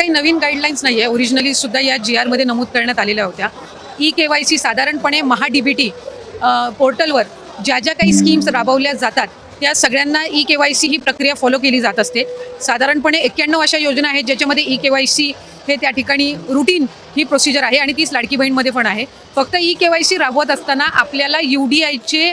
काही नवीन गाईडलाईन्स नाही आहे ओरिजिनली सुद्धा या जी आरमध्ये नमूद करण्यात आलेल्या होत्या. ई के वाय सी साधारणपणे महा डी बी टी पोर्टलवर ज्या ज्या काही स्कीम्स राबवल्या जातात त्या सगळ्यांना ई के वाय सी ही प्रक्रिया फॉलो केली जात असते. साधारणपणे एक्क्याण्णव अशा योजना आहेत ज्याच्यामध्ये ई के वाय सी हे त्या ठिकाणी रुटीन ही प्रोसिजर आहे आणि तीच लाडकी बहीणमध्ये पण आहे. फक्त ई के वाय सी राबवत असताना आपल्याला यू डी आयचे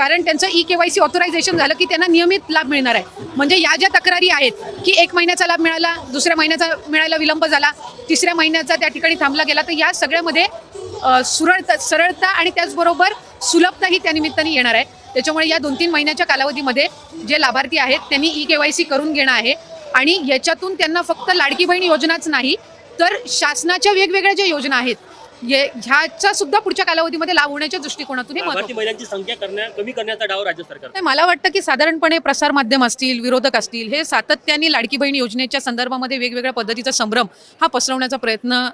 कारण त्यांचं E K Y C authorization झालं की त्यांना नियमित लाभ मिळणार आहे. म्हणजे या ज्या तक्रारी आहेत की एक महिन्याचा लाभ मिळाला दुसऱ्या महिन्याचा मिळायला विलंब झाला तिसऱ्या महिन्याचा त्या ठिकाणी थांबला गेला तर या सगळ्यामध्ये सुरळता सरळता आणि त्याचबरोबर सुलभता ही त्या निमित्ताने येणार आहे. त्याच्यामुळे या दोन तीन महिन्याच्या कालावधीमध्ये जे लाभार्थी आहेत त्यांनी ई के वाय सी करून घेणं आहे. आणि याच्यातून त्यांना फक्त लाडकी बहीण योजनाच नाही तर शासनाच्या वेगवेगळ्या ज्या योजना आहेत ये ह्याचा सुद्धा पुढच्या कालावधीमध्ये लाभ होण्याच्या दृष्टिकोनातून हे महिलांची संख्या करण्या कमी करण्याचा डाव राज्य सरकार नाही, मला वाटतं की साधारणपणे प्रसारमाध्यम असतील विरोधक असतील हे सातत्याने लाडकी बहीण योजनेच्या संदर्भामध्ये वेगवेगळ्या पद्धतीचा संभ्रम हा पसरवण्याचा प्रयत्न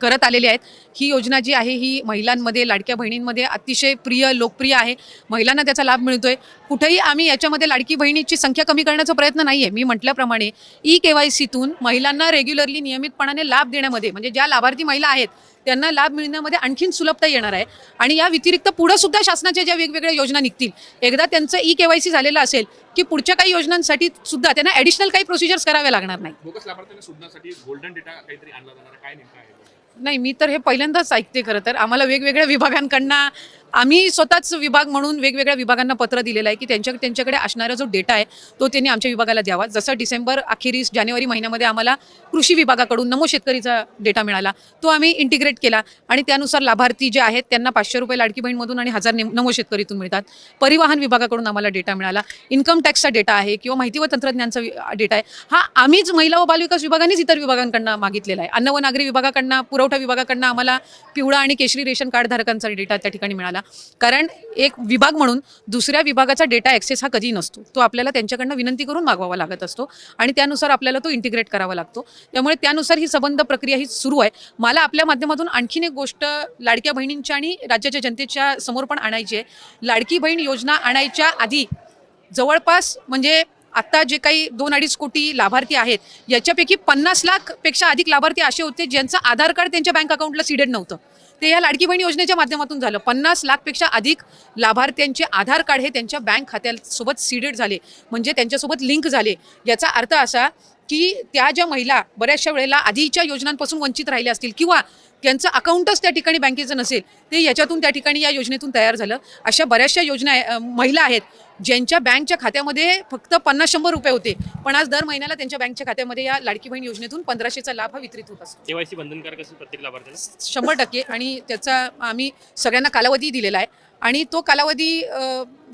करत आलेले आहेत. ही योजना जी आहे ही महिलांमध्ये लाडक्या बहिणींमध्ये अतिशय प्रिय लोकप्रिय आहे. महिलांना त्याचा लाभ मिळतोय. कुठेही आम्ही याच्यामध्ये लाडकी बहिणीची संख्या कमी करण्याचा प्रयत्न नाही आहे मी म्हटल्याप्रमाणे ई के वाय सीतून महिलांना रेग्युलरली नियमितपणाने लाभ देण्यामध्ये म्हणजे ज्या लाभार्थी महिला आहेत त्यांना लाभ मिळण्यामध्ये आणखीन सुलभता येणार आहे. आणि या व्यतिरिक्त पुढं सुद्धा शासनाच्या ज्या वेगवेगळ्या योजना निघतील एकदा त्यांचं ई के वाय सी झालेलं असेल की पुढच्या काही योजनांसाठी सुद्धा त्यांना ॲडिशनल काही प्रोसिजर्स कराव्या लागणार नाही बोगस लाभार्थ्यांना शोधण्यासाठी गोल्डन डेटा काहीतरी आणला जाणार आहे. काय नेमकं आहे नाही मी तर हे पहिल्यांदाच ऐकते खरं तर. आम्हाला वेगवेगळ्या विभागांकडनं आम्ही स्वतःच विभाग म्हणून वेगवेगळ्या विभागांना पत्र दिलेलं आहे की त्यांच्या त्यांच्याकडे असणारा जो डेटा आहे तो त्यांनी आमच्या विभागाला द्यावा. जसं डिसेंबर अखेरीस जानेवारी महिन्यामध्ये आम्हाला कृषी विभागाकडून नमो शेतकरीचा डेटा मिळाला तो आम्ही इंटिग्रेट केला आणि त्यानुसार लाभार्थी जे आहेत त्यांना पाचशे रुपये लाडकी बहीणमधून आणि हजार नेम- नमो शेतकरीतून मिळतात. परिवहन विभागाकडून आम्हाला डेटा मिळाला. इन्कम टॅक्सचा डेटा आहे किंवा माहिती व तंत्रज्ञानचा डेटा आहे हा आम्हीच महिला व बालविकास विभागानेच इतर विभागांकडनं मागितलेला आहे. अन्न व नागरी विभागाकडनं पुरवठा विभागाकडनं आम्हाला पिवळा आणि केशरी रेशन कार्ड धारकांचा डेटा त्या ठिकाणी मिळाला. कारण एक विभाग म्हणून दुसऱ्या विभागाचा डेटा ॲक्सेस हा कधी नसतो. तो आपल्याला त्यांच्याकडनं विनंती करून मागवावा लागत असतो आणि त्यानुसार आपल्याला तो इंटिग्रेट करावा लागतो. त्यामुळे त्यानुसार ही संबंध प्रक्रिया ही सुरू आहे. मला आपल्या माध्यमातून आणखीन एक गोष्ट लाडक्या बहिणींच्या आणि राज्याच्या जनतेच्या समोर पण आणायची आहे. लाडकी बहीण योजना आणायच्या आधी जवळपास म्हणजे आत्ता जे काही दोन अडीच कोटी लाभार्थी आहेत याच्यापैकी पन्नास लाखपेक्षा अधिक लाभार्थी असे होते ज्यांचं आधार कार्ड त्यांच्या बँक अकाउंटला सीडेड नव्हतं. ते या लाडकी बहीण योजनेच्या माध्यमातून झालं. पन्नास लाखपेक्षा अधिक लाभार्थ्यांचे आधार कार्ड हे त्यांच्या बँक खात्यासोबत सीडेड झाले. म्हणजे त्यांच्यासोबत लिंक झाले. याचा अर्थ असा की त्या ज्या महिला बऱ्याचशा वेळेला आधीच्या योजनांपासून वंचित राहिल्या असतील किंवा त्यांचं अकाउंटच त्या ठिकाणी बँकेचं नसेल ते याच्यातून त्या ठिकाणी या योजनेतून तयार झालं. अशा बऱ्याचशा योजना महिला आहेत. ज्यांच्या बँकच्या खात्यामध्ये फक्त पन्नास शंभर रुपये होते पण आज दर महिन्याला त्यांच्या बँकच्या खात्यामध्ये या लाडकी बहीण योजनेतून पंधराशेचा लाभ हा वितरित होत असतो. केवायसी बंधनकारक असेल प्रत्येक शंभर टक्के आणि त्याचा आम्ही सगळ्यांना कालावधी दिलेला आहे. आणि तो कालावधी अ,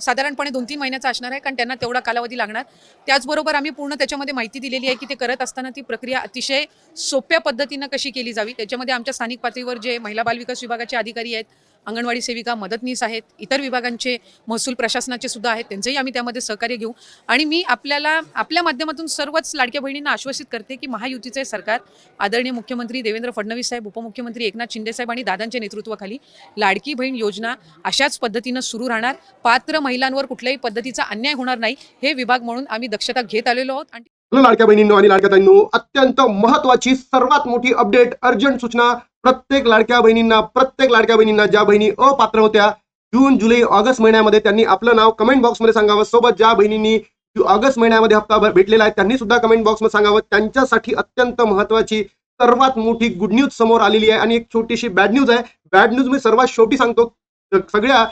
साधारणपणे दोन तीन महिन्याचा असणार आहे कारण त्यांना तेवढा कालावधी लागणार. त्याचबरोबर आम्ही पूर्ण त्याच्यामध्ये माहिती दिलेली आहे की ते करत असताना ती प्रक्रिया अतिशय सोप्या पद्धतीनं कशी केली जावी. त्याच्यामध्ये आमच्या स्थानिक पातळीवर जे महिला बालविकास विभागाचे अधिकारी आहेत अंगणवाडी सेविका मदतनीस आहेत इतर विभागांचे महसूल प्रशासनाचे सुद्धा आहेत त्यांचंही आम्ही त्यामध्ये सहकार्य घेऊ. आणि मी आपल्याला आपल्या माध्यमातून सर्वच लाडक्या बहिणींना आश्वासित करते की महायुतीचे सरकार आदरणीय मुख्यमंत्री देवेंद्र फडणवीस साहेब उपमुख्यमंत्री एकनाथ शिंदे साहेब आणि दादांच्या नेतृत्वाखाली लाडकी बहीण योजना अशाच पद्धतीनं सुरू राहणार. पात्र महिलांवर कुठल्याही पद्धतीचा अन्याय होणार नाही हे विभाग म्हणून आम्ही दक्षता घेत आलेलो आहोत. आणि लाडक्या बहिणींनो आणि लाडक्या ताईंनो अत्यंत महत्वाची सर्वात मोठी अपडेट अर्जंट सूचना प्रत्येक लाडक्या बहिणींना प्रत्येक लाडक्या बहिणींना ज्या बहिणी अपात्र होत्या जून जुलै ऑगस्ट महिन्यामध्ये त्यांनी आपलं नाव कमेंट बॉक्समध्ये सांगावं. सोबत ज्या बहिणींनी ऑगस्ट महिन्यामध्ये हप्ता भेटलेला आहे त्यांनी सुद्धा कमेंट बॉक्समध्ये सांगावं. त्यांच्यासाठी अत्यंत महत्वाची सर्वात मोठी गुड न्यूज समोर आलेली आहे. आणि एक छोटीशी बॅड न्यूज आहे. बॅड न्यूज मी सर्वात शेवटी सांगतो. सगळ्या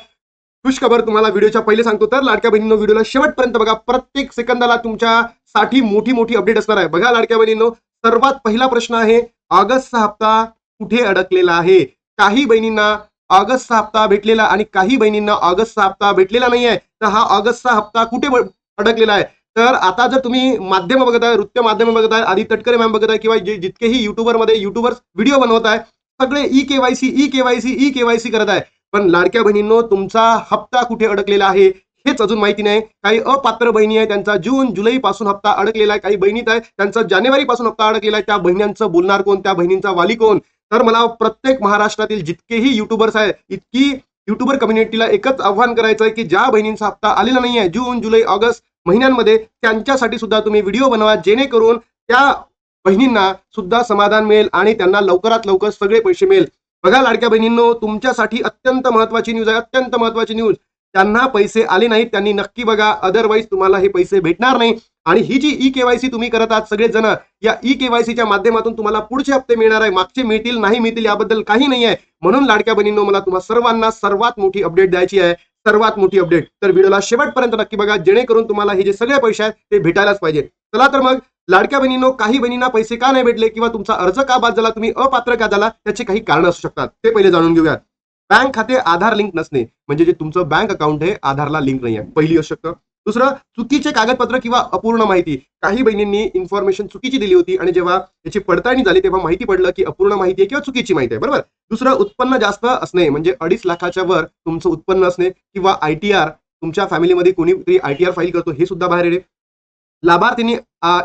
खुश खबर तुम्हाला व्हिडिओच्या पहिले सांगतो तर लाडक्या बहिणींनो व्हिडिओला शेवटपर्यंत बघा. प्रत्येक सेकंदाला तुमच्यासाठी मोठी मोठी अपडेट असणार आहे. बघा लाडक्या बहिणींनो सर्वात पहिला प्रश्न आहे ऑगस्टचा हप्ता कुठे अडकलेला आहे? काही बहिणींना ऑगस्टचा हप्ता भेटलेला आणि काही बहिणींना ऑगस्टचा हप्ता भेटलेला नाही आहे तर हा ऑगस्टचा हप्ता कुठे अडकलेला आहे? तर आता जर तुम्ही माध्यम बघत आहे नृत्य माध्यम बघत आहे आधी तटकरे मॅम बघत आहे किंवा जे जितकेही युट्यूबरमध्ये युट्यूबर्स व्हिडिओ बनवत आहे सगळे E KYC E KYC E KYC करत आहे. पण लाडक्या बहिणींनो तुमचा हप्ता कुठे अडकलेला आहे हेच अजून माहिती नाही. काही अपात्र बहिणी आहे त्यांचा जून जुलै पासून हप्ता अडकलेला आहे. काही बहिणीत आहे त्यांचा जानेवारी पासून हप्ता अडकलेला आहे. त्या बहिण्यांचं बोलणार कोण? त्या बहिणींचा वाली कोण? तर मला प्रत्येक महाराष्ट्रातील जितकेही युट्यूबर्स आहेत इतकी युट्यूबर कम्युनिटीला एकच आव्हान करायचं आहे की ज्या बहिणींचा हप्ता आलेला नाही आहे जून जुलै ऑगस्ट महिन्यांमध्ये त्यांच्यासाठी सुद्धा तुम्ही व्हिडिओ बनवा जेणेकरून त्या बहिणींना सुद्धा समाधान मिळेल आणि त्यांना लवकरात लवकर सगळे पैसे मिळेल. बघा लाडक्या बहिणींनो तुमच्यासाठी अत्यंत महत्वाची न्यूज आहे अत्यंत महत्वाची न्यूज त्यांना पैसे आले नाहीत त्यांनी नक्की बघा अदरवाईज तुम्हाला हे पैसे भेटणार नाही. आणि ही जी ई केवायसी तुम्ही करत आहात सगळे जण या ई केवायसीच्या माध्यमातून तुम्हाला पुढचे हप्ते मिळणार आहे. मागचे मिळतील नाही मिळतील याबद्दल काही नाही आहे म्हणून लाडक्या बहिणींनो मला तुम्हाला सर्वांना सर्वात मोठी अपडेट द्यायची आहे. सर्वात मोठी अपडेट तर व्हिडिओला शेवटपर्यंत नक्की बघा जेणेकरून तुम्हाला हे जे सगळे पैसे आहेत ते भेटायलाच पाहिजे. चला तर मग लाडक्या बहिणींनो काही बहिणींना पैसे का नाही भेटले किंवा तुमचा अर्ज का बाद झाला तुम्ही अपात्र का झाला त्याचे काही कारण असू शकतात. ते पहिले जाणून घेऊयात. बँक खाते आधार लिंक नसणे म्हणजे जे तुमचं बँक अकाउंट आहे आधारला लिंक नाही आहे पहिली असू शकतं. दुसरं चुकीचे कागदपत्र किंवा अपूर्ण माहिती. काही बहिणींनी इन्फॉर्मेशन चुकीची दिली होती आणि जेव्हा याची पडताळणी झाली तेव्हा माहिती पडलं की अपूर्ण माहिती आहे किंवा चुकीची माहिती आहे. बरोबर? दुसरं उत्पन्न जास्त असणे म्हणजे अडीच लाखाच्या वर तुमचं उत्पन्न असणे किंवा आय टी आर तुमच्या फॅमिलीमध्ये कोणीतरी आय टी आर फाईल करतो हे सुद्धा बाहेर येणे. लाभार्थींनी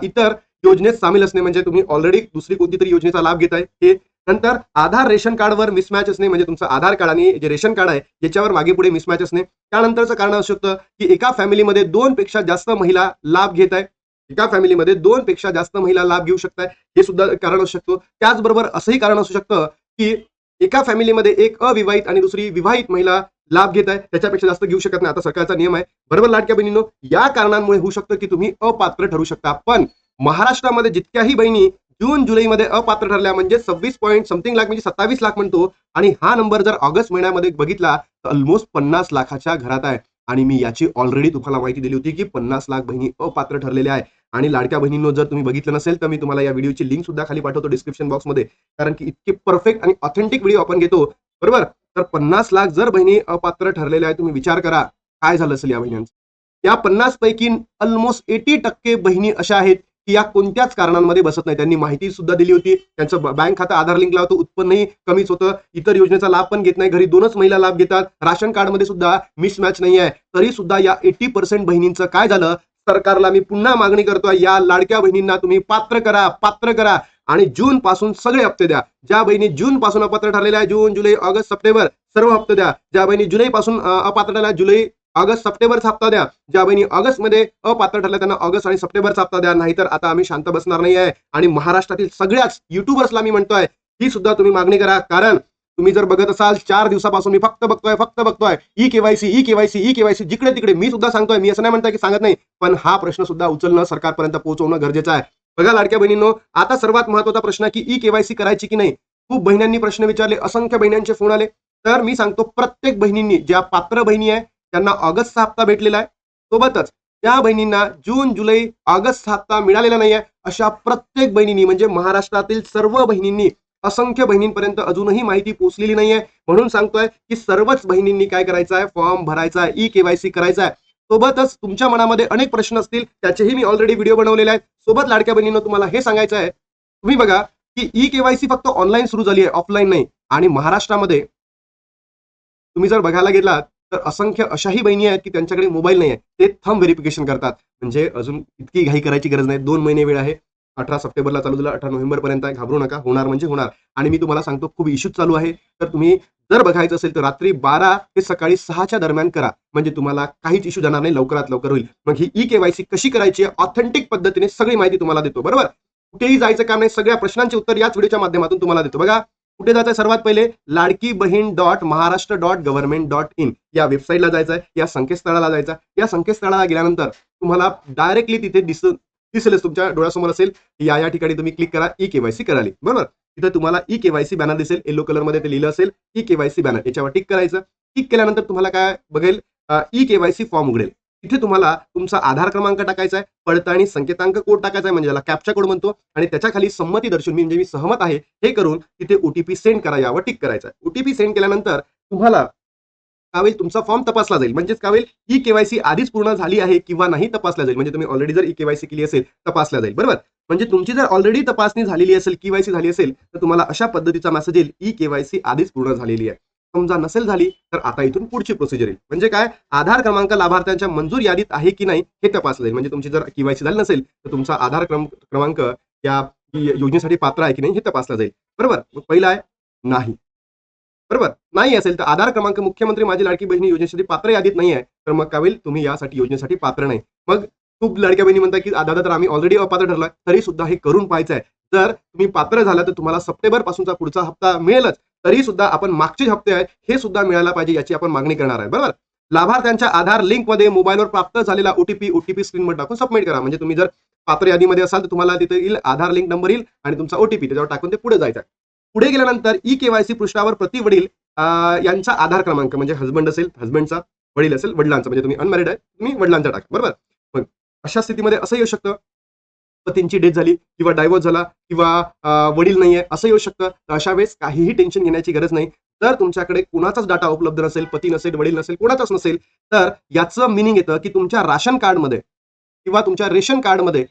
इतर योजनेत सामील असणे म्हणजे तुम्ही ऑलरेडी दुसरी कोणती तरी योजनेचा लाभ घेताय हे नंतर आधार रेशन कार्डवर मिसमॅच असणे म्हणजे तुमचं आधार कार्ड आणि जे रेशन कार्ड आहे याच्यावर मागे पुढे मिसमॅच असणे. त्यानंतरचं कारण असू शकतं की एका फॅमिलीमध्ये दोन पेक्षा जास्त महिला लाभ घेत आहे. एका फॅमिलीमध्ये दोन पेक्षा जास्त महिला लाभ घेऊ शकताय. हे सुद्धा कारण असू शकतो. त्याचबरोबर असंही कारण असू शकतं की एका फॅमिलीमध्ये एक अविवाहित आणि दुसरी विवाहित महिला लाभ घेत आहे. त्याच्यापेक्षा जास्त घेऊ शकत नाही. आता सरकारचा नियम आहे. बरोबर लाडक्या बहिणींनो या कारणांमुळे होऊ शकतं की तुम्ही अपात्र ठरू शकता. पण महाराष्ट्रामध्ये जितक्याही बहिणी जून जुलैमध्ये अपात्र ठरल्या म्हणजे सव्वीस पॉईंट समथिंग लाख म्हणजे सत्तावीस लाख म्हणतो. आणि हा नंबर जर ऑगस्ट महिन्यामध्ये बघितला तर ऑलमोस्ट पन्नास लाखाच्या घरात आहे. आणि मी याची ऑलरेडी तुम्हाला माहिती दिली होती की पन्नास लाख बहिणी अपात्र ठरलेल्या आहे. आणि लाडक्या बहिणींनो जर तुम्ही बघितलं नसेल तर मी तुम्हाला या व्हिडिओची लिंक सुद्धा खाली पाठवतो डिस्क्रिप्शन बॉक्समध्ये कारण की इतके परफेक्ट आणि ऑथेंटिक व्हिडिओ आपण घेतो. बरोबर? तर पन्नास लाख जर बहिणी अपात्र ठरलेल्या आहे तुम्ही विचार करा. काय झालं असेल या बहिण्यांचं या पन्नास पैकी ऑलमोस्ट एटी टक्के बहिणी अशा आहेत. या कोणत्याच कारणांमध्ये बसत नाही. त्यांनी माहिती सुद्धा दिली होती. त्यांचं बँक खातं आधार लिंक लावतो. उत्पन्नही कमीच होतं. इतर योजनेचा लाभ पण घेत नाही. घरी दोनच महिला लाभ घेतात. राशन कार्डमध्ये सुद्धा मिसमॅच नाही आहे. तरी सुद्धा या एटी पर्सेंट बहिणींचं काय झालं? सरकारला मी पुन्हा मागणी करतोय या लाडक्या बहिणींना तुम्ही पात्र करा. पात्र करा. आणि जून पासून सगळे हप्ते द्या. ज्या बहिणी जून पासून अपात्र ठरलेल्या आहे जून जुलै ऑगस्ट सप्टेंबर सर्व हप्ते द्या. ज्या बहिणी जुलै पासून अपात्र ठरल्या जुलै ऑगस्ट सप्टेंबरचा हप्ता द्या. ज्या बहिणी ऑगस्टमध्ये अपात्र ठरल्या त्यांना ऑगस्ट आणि सप्टेंबरचा हप्ता द्या. नाहीतर आता आम्ही शांत बसणार नाही आहे. आणि महाराष्ट्रातील सगळ्याच युट्यूबर्सला मी म्हणतोय ही सुद्धा तुम्ही मागणी करा. कारण तुम्ही जर बघत असाल चार दिवसापासून मी फक्त बघतोय फक्त बघतोय. E KYC E KYC E KYC जिकडे तिकडे मी सुद्धा सांगतोय. मी असं नाही म्हणतोय की सांगत नाही. पण हा प्रश्न सुद्धा उचलणं सरकारपर्यंत पोहोचवणं गरजेचं आहे. बघा लाडक्या बहिणींनो आता सर्वात महत्त्वाचा प्रश्न की ई केवायसी करायची की नाही? खूप बहिण्यांनी प्रश्न विचारले. असंख्य बहिण्यांचे फोन आले. तर मी सांगतो प्रत्येक बहिणींनी ज्या पात्र बहिणी आहे त्यांना ऑगस्टचा हप्ता भेटलेला आहे. सोबतच त्या बहिणींना जून जुलै ऑगस्ट हप्ता मिळालेला नाही आहे अशा प्रत्येक बहिणींनी म्हणजे महाराष्ट्रातील सर्व बहिणींनी असंख्य बहिणींपर्यंत अजूनही माहिती पोहोचलेली नाहीये. म्हणून सांगतोय की सर्वच बहिणींनी काय करायचं आहे फॉर्म भरायचा आहे ई केवायसी करायचा आहे सोबतच तुमच्या मनामध्ये अनेक प्रश्न असतील त्याचेही मी ऑलरेडी व्हिडिओ बनवलेले आहेत. सोबत लाडक्या बहिणींना तुम्हाला हे सांगायचं आहे तुम्ही बघा की ई केवायसी फक्त ऑनलाईन सुरू झाली आहे ऑफलाईन नाही. आणि महाराष्ट्रामध्ये तुम्ही जर बघायला गेलात तर असंख्य अशाही बहिणी आहेत की त्यांच्याकडे मोबाईल नाही आहे ते थंब व्हेरिफिकेशन करतात. म्हणजे अजून इतकी घाई करायची गरज नाही. दोन महिने वेळ आहे. अठरा सप्टेंबरला चालू झाला. अठरा नोव्हेंबर पर्यंत आहे. घाबरू नका. होणार म्हणजे होणार. आणि मी तुम्हाला सांगतो खूप इश्यूज चालू आहे. तर तुम्ही जर बघायचं असेल तर रात्री बारा ते सकाळी सहाच्या दरम्यान करा. म्हणजे तुम्हाला काहीच इश्यू जाणार नाही. लवकरात लवकर होईल. मग ही ई केवायसी कशी करायची आहे? ऑथेंटिक पद्धतीने सगळी माहिती तुम्हाला देतो. बरोबर? कुठेही जायचं काम नाही. सगळ्या प्रश्नांचे उत्तर याच व्हिडिओच्या माध्यमातून तुम्हाला देतो. बघा. कुठे जायचं सर्वात पहिले? Ladki Bahin dot Maharashtra dot government dot in या वेबसाईटला जायचं आहे या संकेतस्थळाला जायचं या संकेतस्थळाला गेल्यानंतर तुम्हाला डायरेक्टली तिथे दिस दिसेलच तुमच्या डोळ्यासमोर असेल या या ठिकाणी तुम्ही क्लिक करा ई केवायसी कराली बरोबर? तिथे तुम्हाला ई केवायसी बॅनर दिसेल येलो कलरमध्ये ते लिहिलं असेल ई केवायसी बॅनर याच्यावर टिक करायचं. टिक केल्यानंतर तुम्हाला काय बघेल? ई केवायसी फॉर्म उघडेल. तिथे तुम्हाला तुमचा आधार क्रमांक टाकायचा आहे पडताळणी संकेतांक कोड टाकायचा आहे म्हणजे याला कॅप्चा कोड म्हणतो आणि त्याच्याखाली संमती दर्शवून मी म्हणजे मी सहमत आहे हे करून तिथे ओटीपी सेंड करा यावर टिक करायचा आहे. ओटीपी सेंड केल्यानंतर तुम्हाला काय होईल तुमचा फॉर्म तपासला जाईल. म्हणजेच काय होईल ई केवायसी आधीच पूर्ण झाली आहे किंवा नाही तपासला जाईल. म्हणजे तुम्ही ऑलरेडी जर ई केवायसी केली असेल तपासला जाईल. बरोबर? म्हणजे तुमची जर ऑलरेडी तपासणी झालेली असेल केवायसी झाली असेल तर तुम्हाला अशा पद्धतीचा मेसेज येईल ई केवायसी आधीच पूर्ण झालेली आहे. समजा नसेल झाली तर आता इथून पुढची प्रोसिजर येईल म्हणजे काय? आधार क्रमांक लाभार्थ्यांच्या मंजूर यादीत आहे की नाही हे तपासलं जाईल म्हणजे तुमची जर केवायसी झाली नसेल तर तुमचा आधार क्रमांक या योजनेसाठी पात्र आहे की नाही हे तपासलं जाईल. बरोबर? मग पहिला आहे नाही. बरोबर? नाही असेल तर आधार क्रमांक मुख्यमंत्री माझी लाडकी बहिणी योजनेसाठी पात्र यादीत नाही आहे तर मग काय होईल तुम्ही यासाठी योजनेसाठी पात्र नाही. मग खूप लाडक्या बहिणी म्हणतात की दादा तर आम्ही ऑलरेडी अपात्र ठरला तरी सुद्धा हे करून पाहायचं आहे. जर तुम्ही पात्र झाला तर तुम्हाला सप्टेंबर पासूनचा पुढचा हप्ता मिळेलच. तरी सुद्धा आपण मागचे हप्ते आहेत हे सुद्धा मिळायला पाहिजे याची आपण मागणी करणार आहे. बरोबर? लाभार्थ्यांच्या आधार लिंकमध्ये मोबाईलवर प्राप्त झालेला ओटीपी ओटीपी स्क्रीनवर टाकून सबमिट करा. म्हणजे तुम्ही जर पात्र यादीमध्ये असाल तर तुम्हाला तिथे येईल आधार लिंक नंबर येईल आणि तुमचा ओटीपी त्याच्यावर टाकून ते पुढे जायचं आहे. पुढे गेल्यानंतर ई केवायसी पृष्ठावर प्रति वडील यांचा आधार क्रमांक म्हणजे हजबंड असेल हजबंडचा वडील असेल वडिलांचा म्हणजे तुम्ही अनमॅरिड आहे तुम्ही वडिलांचा टाका. बरोबर? मग अशा स्थितीमध्ये असं येऊ शकतं. पतींची डेथ झाली किंवा डायव्होर्स झाला किंवा वडील वडील नाहीये असं येऊ शकतं. तर अशा वेळेस काहीही टेन्शन घेण्याची गरज नाही. जर तुमच्याकडे कुणाचाच डाटा उपलब्ध नसेल पती नसेल वडील नसेल कोणाचाच नसेल तर याचं मिनिंग येतं की तुमच्या राशन कार्डमध्ये किंवा तुमच्या रेशन कार्डमध्ये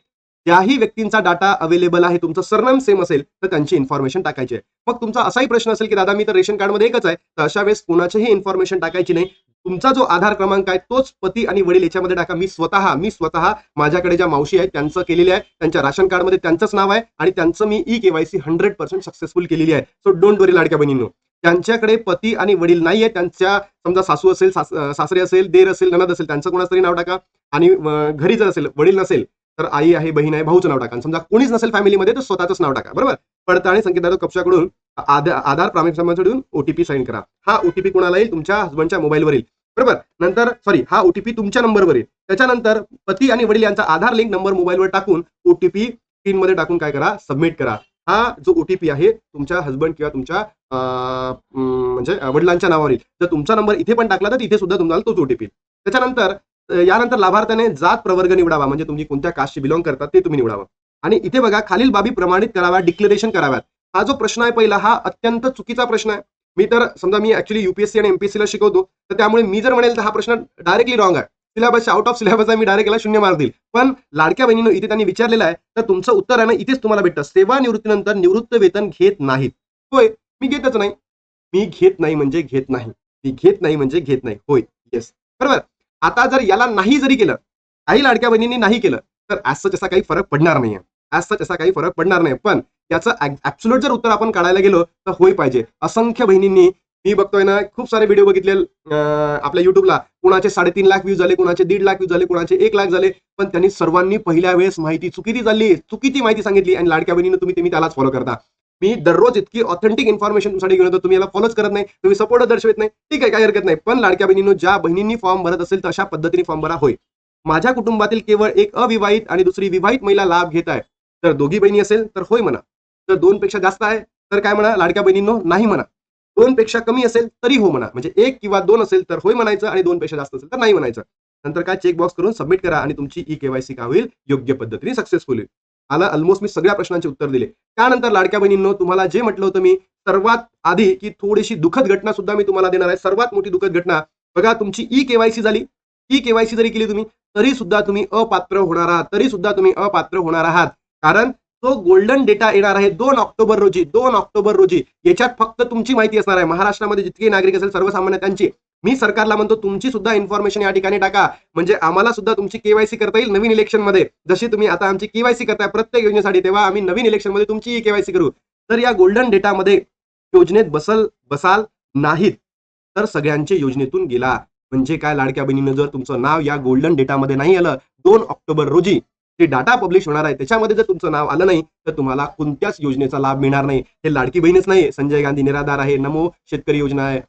ज्याही व्यक्तींचा डाटा अवेलेबल आहे तुमचं सरनाम सेम असेल तर त्यांची इन्फॉर्मेशन टाकायची आहे. मग तुमचा असाही प्रश्न असेल की दादा मी तर रेशन कार्डमध्ये एकच आहे. तर अशा वेळेस कुणाचीही इन्फॉर्मेशन टाकायची नाही. तुमचा जो आधार क्रमांक आहे तोच पती आणि वडील याच्यामध्ये टाका. मी स्वतः मी स्वतः माझ्याकडे ज्या मावशी आहेत त्यांचं केलेलं आहे त्यांच्या राशन कार्डमध्ये त्यांचंच नाव आहे आणि त्यांचं मी E KYC hundred percent successful केलेली आहे. सो डोंट वरी लाडक्या बहिणींनो. त्यांच्याकडे पती आणि वडील नाहीये त्यांच्या समजा सासू असेल सासरे असेल देर असेल ननद असेल त्यांचं कोणाचं तरी नाव टाका. आणि घरी जर असेल वडील नसेल तर आई आहे बहीण आहे भाऊचं नाव टाका. समजा कोणीच नसेल फॅमिलीमध्ये तर स्वतःच नाव टाका. बरोबर? पडताळणी संकेतदार कक्षाकडून आधार आधार ओटीपी साईन करा. हा ओटीपी कोणाला येईल? तुमच्या हसबंडच्या मोबाईलवर येईल बरोबर? नंतर सॉरी हा ओटीपी तुमच्या नंबरवर येईल त्याच्यानंतर पती आणि वडील यांचा आधार लिंक नंबर मोबाईलवर टाकून ओटीपी मध्ये टाकून काय करा? सबमिट करा. हा जो ओटीपी आहे तुमच्या हसबंड किंवा तुमच्या म्हणजे वडिलांच्या नावावर येईल जर तुमचा नंबर इथे पण टाकला तर इथे सुद्धा तुम्हाला तोच ओटीपी त्याच्यानंतर यानंतर लाभार्थ्याने जात प्रवर्ग निवडावा म्हणजे तुम्ही कोणत्या कास्टशी बिलॉंग करतात ते तुम्ही निवडावं. आणि इथे बघा खालील बाबी प्रमाणित कराव्या डिक्लेरेशन कराव्यात. हा जो प्रश्न आहे पहिला हा अत्यंत चुकीचा प्रश्न आहे. मी तर समजा मी ऍक्च्युली युपीएससी आणि एमपीएससी ला शिकवतो तर त्यामुळे मी जर म्हणेल तर हा प्रश्न डायरेक्टली रॉंग आहे. सिलेबस आउट ऑफ सिलेबस आहे मी डायरेक्ट याला शून्य मार देईल. पण लाडक्या बहिणीनं इथे त्यांनी विचारलेलं आहे तर तुमचं उत्तर आहे ना इथेच तुम्हाला भेटतं. सेवानिवृत्तीनंतर निवृत्त वेतन घेत नाहीत. होय मी घेतच नाही. मी घेत नाही म्हणजे घेत नाही. मी घेत नाही म्हणजे घेत नाही. होय येस बरोबर? आता जर याला नाही जरी केलं काही लाडक्या बहिणींनी नाही केलं तर ऍज सच असा काही फरक पडणार नाहीये. ऍज सच असा काही फरक पडणार नाही. पण याचं ऍब्सुलट जर उत्तर आपण काढायला गेलो तर होय पाहिजे. असंख्य बहिणींनी मी बघतोय ना खूप सारे व्हिडिओ बघितले आपल्या युट्यूबला कुणाचे साडेतीन लाख व्ह्यूज झाले कुणाचे दीड लाख व्ह्यूज झाले कुणाचे एक लाख झाले. पण त्यांनी सर्वांनी पहिल्या वेळेस माहिती चुकीची झाली चुकीची माहिती सांगितली. आणि लाडक्या बहिणीनं तुम्ही तुम्ही त्यालाच फॉलो करता. मी दररोज इतकी ऑथेंटिक इन्फॉर्मेशन तुमच्यासाठी घेऊन येतो. तुम्ही याला फॉलोच करत नाही तुम्ही सपोर्ट दर्शवत नाही ठीक आहे काही हरकत नाही. पण लाडक्या बहिणींनो ज्या बहिणींनी फॉर्म भरत असेल तर अशा पद्धतीने फॉर्म भरा होय. माझ्या कुटुंबातील केवळ एक अविवाहित आणि दुसरी विवाहित महिला लाभ घेत आहे. तर दोघी बहिणी असेल तर होय म्हणा. तर दोन पेक्षा जास्त आहे तर काय म्हणा लाडक्या बहिणींनो नाही म्हणा. दोन पेक्षा कमी असेल तरी हो म्हणा. म्हणजे एक किंवा दोन असेल तर होय म्हणायचं आणि दोन पेक्षा जास्त असेल तर नाही म्हणायचं. नंतर काय चेक बॉक्स करून सबमिट करा आणि तुमची ई केवायसी का होईल योग्य पद्धतीने सक्सेसफुल होईल. मला ऑलमोस्ट मी सगळ्या प्रश्नांचे उत्तर दिले. त्यानंतर लाडक्या बहिणींनो तुम्हाला जे म्हटलं होतं मी सर्वात आधी की थोडीशी दुःखद घटना सुद्धा मी तुम्हाला देणार आहे. सर्वात मोठी दुःखद घटना बघा तुमची ई केवायसी झाली. ई केवायसी जरी केली तुम्ही तरी सुद्धा तुम्ही अपात्र होणार आहात. तरी सुद्धा तुम्ही अपात्र होणार आहात. कारण तो गोल्डन डेटा येणार आहे दोन ऑक्टोबर रोजी दोन ऑक्टोबर रोजी. याच्यात फक्त तुमची माहिती असणार आहे. महाराष्ट्रामध्ये जितके नागरिक असेल सर्वसामान्य त्यांची. मी सरकारला म्हणतो तुमची सुद्धा इन्फॉर्मेशन या ठिकाणी टाका. म्हणजे आम्हाला सुद्धा तुमची केवायसी करता येईल नवीन इलेक्शनमध्ये. जशी तुम्ही आता आमची केवायसी करताय प्रत्येक योजनेसाठी तेव्हा आम्ही नवीन इलेक्शनमध्ये तुमची केवायसी करू. तर या गोल्डन डेटामध्ये योजनेत बसल बसाल नाहीत तर सगळ्यांचे योजनेतून गेला. म्हणजे काय लाडक्या बहिणीनं जर तुमचं नाव या गोल्डन डेटामध्ये नाही आलं दोन ऑक्टोबर रोजी ते डाटा पब्लिश होणार आहे. त्याच्यामध्ये जर तुमचं नाव आलं नाही तर तुम्हाला कोणत्याच योजनेचा लाभ मिळणार नाही. हे लाडकी बहीणच नाही. संजय गांधी निराधार आहे नमो शेतकरी योजना आहे.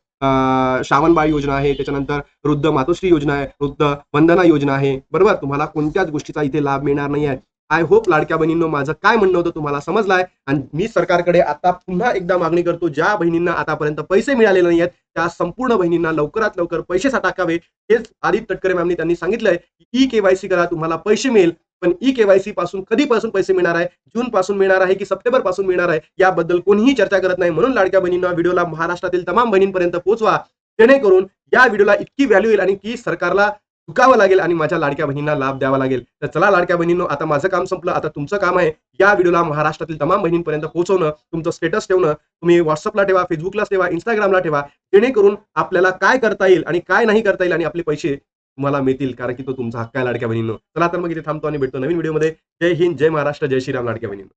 श्रावणबाळ योजना आहे त्याच्यानंतर वृद्ध मातोश्री योजना आहे वृद्ध वंदना योजना आहे. बरोबर? तुम्हाला कोणत्याच गोष्टीचा इथे लाभ मिळणार नाही आहे. आय होप लाडक्या बहिणींनो माझं काय म्हणणं होतं तुम्हाला समजलाय? आणि मी सरकारकडे आता पुन्हा एकदा मागणी करतो ज्या बहिणींना आतापर्यंत पैसे मिळालेले नाही आहेत त्या संपूर्ण बहिणींना लवकरात लवकर पैसे साठाकावे हेच आदित्य तटकरे मॅमनी त्यांनी सांगितलंय ई केवायसी करा तुम्हाला पैसे मिळेल. पण ई केवायसी पासून कधीपासून पैसे मिळणार आहे? जून पासून मिळणार आहे की सप्टेंबरपासून मिळणार आहे? याबद्दल कोणीही चर्चा करत नाही. म्हणून लाडक्या बहिणींना व्हिडिओला महाराष्ट्रातील तमाम बहिणींपर्यंत पोहोचवा. जेणेकरून या व्हिडिओला इतकी व्हॅल्यू येईल आणि की सरकारला चुकावं लागेल आणि माझ्या लाडक्या बहिणींना लाभ द्यावा लागेल. तर चला लाडक्या बहिणींनो आता माझं काम संपलं. आता तुमचं काम आहे या व्हिडिओला महाराष्ट्रातील तमाम बहिणींपर्यंत पोहोचवणं तुमचं स्टेटस ठेवणं. तुम्ही व्हॉट्सअपला ठेवा फेसबुकला ठेवा इंस्टाग्रामला ठेवा. जेणेकरून आपल्याला काय करता येईल आणि काय नाही करता येईल आणि आपले पैसे तुम्हाला मिळतील कारण की तो तुमचा हक्क आहे लाडक्या बहिणीनं. चला तर मग इथे थांबतो आणि भेटतो नवीन व्हिडिओमध्ये. जय हिंद जय महाराष्ट्र जय श्रीराम लाडक्या बहिणीनं.